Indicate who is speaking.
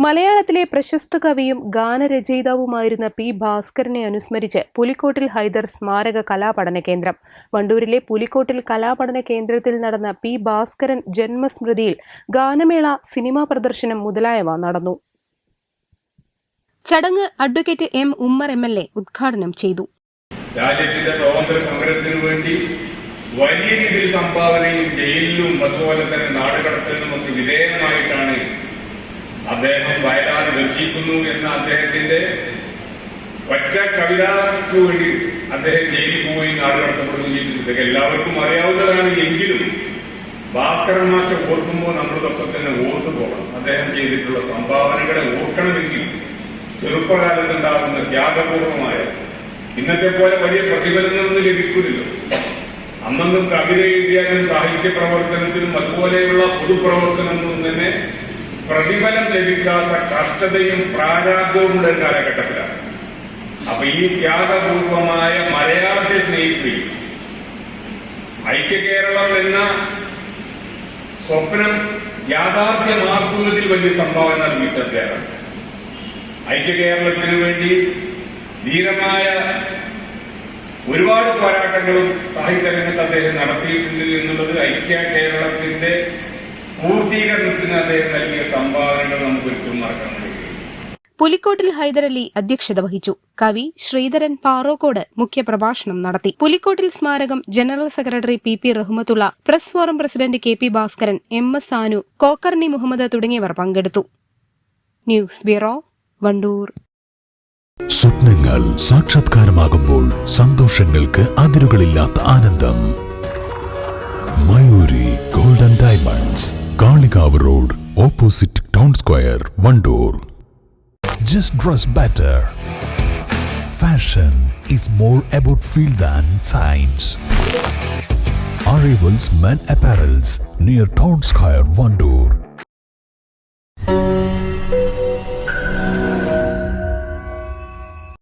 Speaker 1: മലയാളത്തിലെ പ്രശസ്ത കവിയും ഗാനരചയിതാവുമായിരുന്ന പി ഭാസ്കരനെ അനുസ്മരിച്ച് പുലിക്കോട്ടിൽ ഹൈദർ സ്മാരക കലാപഠന കേന്ദ്രം. വണ്ടൂരിലെ പുലിക്കോട്ടിൽ കലാപഠന കേന്ദ്രത്തിൽ നടന്ന പി ഭാസ്കരൻ ജന്മസ്മൃതിയിൽ ഗാനമേള സിനിമാ പ്രദർശനം മുതലായവ നടന്നു. ചടങ്ങ് advocate M Ummer M L A ഉദ്ഘാടനം ചെയ്തു.
Speaker 2: രാജ്യത്തിന്റെ സ്വാതന്ത്ര്യ സമരത്തിനു വേണ്ടി വലിയ രീതിയിൽ സംഭാവനയും ജയിലിലും അതുപോലെ തന്നെ നാടുകടത്തലിനും ഒക്കെ അദ്ദേഹം വയലാർ ഗർജിക്കുന്നു എന്ന അദ്ദേഹത്തിന്റെ ഒറ്റ കവിതയ്ക്ക് വേണ്ടി അദ്ദേഹം ജയിലിൽ പോയി നാട് ഇതൊക്കെ എല്ലാവർക്കും അറിയാവുന്നതാണ്. എങ്കിലും ഭാസ്കരൻ മാസ്റ്റർ ഓർക്കുമ്പോൾ നമ്മളിതൊക്കെ തന്നെ ഓർത്തു പോകണം. അദ്ദേഹം ചെയ്തിട്ടുള്ള സംഭാവനകളെ ഓർക്കണമെങ്കിൽ ചെറുപ്പകാലത്തുണ്ടാകുന്ന ത്യാഗപൂർവമായ ഇന്നത്തെ പോലെ വലിയ പ്രതിഫലങ്ങളൊന്നും ലഭിക്കില്ലല്ലോ അന്നൊന്നും കവിത എഴുതിയാലും സാഹിത്യ പ്രവർത്തനത്തിനും അതുപോലെയുള്ള പൊതുപ്രവർത്തനങ്ങളൊന്നും പ്രതിഫലം ലഭിക്കാത്ത കഷ്ടതയും പ്രാരാബ്ദവും ഉള്ള ഒരു കാലഘട്ടത്തിലാണ്. അപ്പൊ ഈ ത്യാഗപൂർവമായ മലയാളത്തെ സ്നേഹിക്കുകയും ഐക്യ കേരളം എന്ന സ്വപ്നം യാഥാർത്ഥ്യമാക്കുന്നതിൽ വലിയ സംഭാവന നിർമ്മിച്ച അദ്ദേഹം. ഐക്യ കേരളത്തിനു വേണ്ടി ധീരമായ ഒരുപാട് പോരാട്ടങ്ങളും സാഹിത്യരംഗത്ത് അദ്ദേഹം നടത്തിയിട്ടുണ്ട് എന്നുള്ളത് ഐക്യ കേരളത്തിന്റെ പൂർത്തീകരണത്തിന് അദ്ദേഹം സംഭാവനകൾ നമുക്ക് ഒരിക്കലും മറക്കാൻ കഴിയില്ല.
Speaker 1: പുലിക്കോട്ടിൽ ഹൈദരലി അധ്യക്ഷത വഹിച്ചു. കവി ശ്രീധരൻ പാറോക്കോട് മുഖ്യപ്രഭാഷണം നടത്തി. പുലിക്കോട്ടിൽ സ്മാരകം general secretary P P Rahmathulla press forum president K P Bhaskaran M S Sanu Kokkarni Muhammad തുടങ്ങിയവർ പങ്കെടുത്തു. News bureau Wandoor.
Speaker 3: സ്വപ്നങ്ങൾ സാക്ഷാത്കാരമാകുമ്പോൾ സന്തോഷങ്ങൾക്ക് അതിരുകളില്ലാത്ത ആനന്ദം. Mayoori golden diamonds Kalikavu road Opposite town square Wandoor
Speaker 4: Just dress better. Fashion is more about feel than science. Arrivals Men Apparels near Town Square, Vandoor.